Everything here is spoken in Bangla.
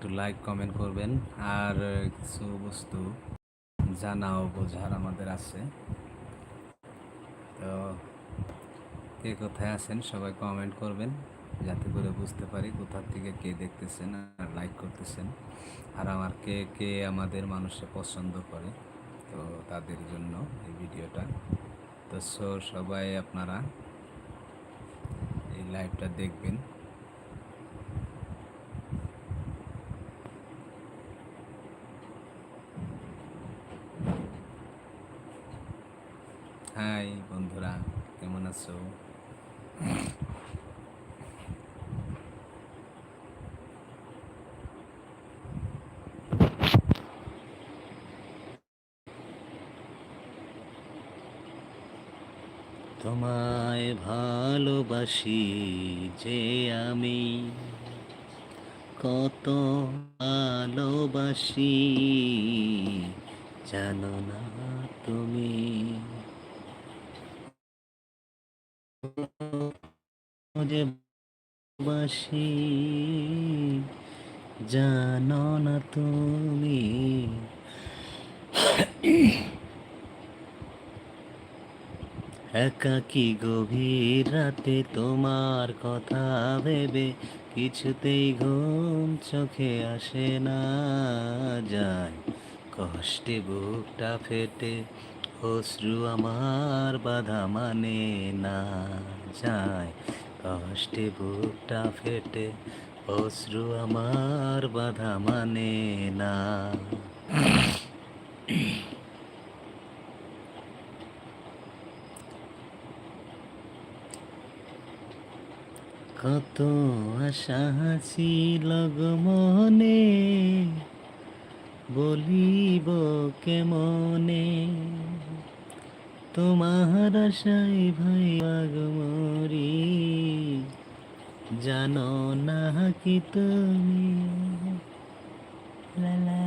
একটু লাইক কমেন্ট করবেন। আর কিছু বস্তু জানা ও বোঝার আমাদের আছে। তো কে কোথায় আছেন সবাই কমেন্ট করবেন, যাতে করে বুঝতে পারি কোথার থেকে কে দেখতেছেন আর লাইক করতেছেন। আর আমার কে কে আমাদের মানুষে পছন্দ করে, তো তাদের জন্য এই ভিডিওটা। তো সো সবাই আপনারা এই লাইভটা দেখবেন। হাই বন্ধুরা কেমন আছো? তোমায় ভালোবাসি যে আমি কত ভালোবাসি জানো না তুমি। বাসি জানো না তুমি? একাকি গভীর রাতে তোমার কথা ভেবে কিছুতেই ঘুম চোখে আসে না যায়? কষ্টে বুকটা ফেটে অশ্রু আমার বাধা মানে না যায়। কষ্টে বুকটা ফেটে অশ্রু আমার বাধা মানে না কত আশা ছিল গো মনে বলিব কেমনে? তোমার আশাই ভাই আগমরি জানো না কি তুমি? লা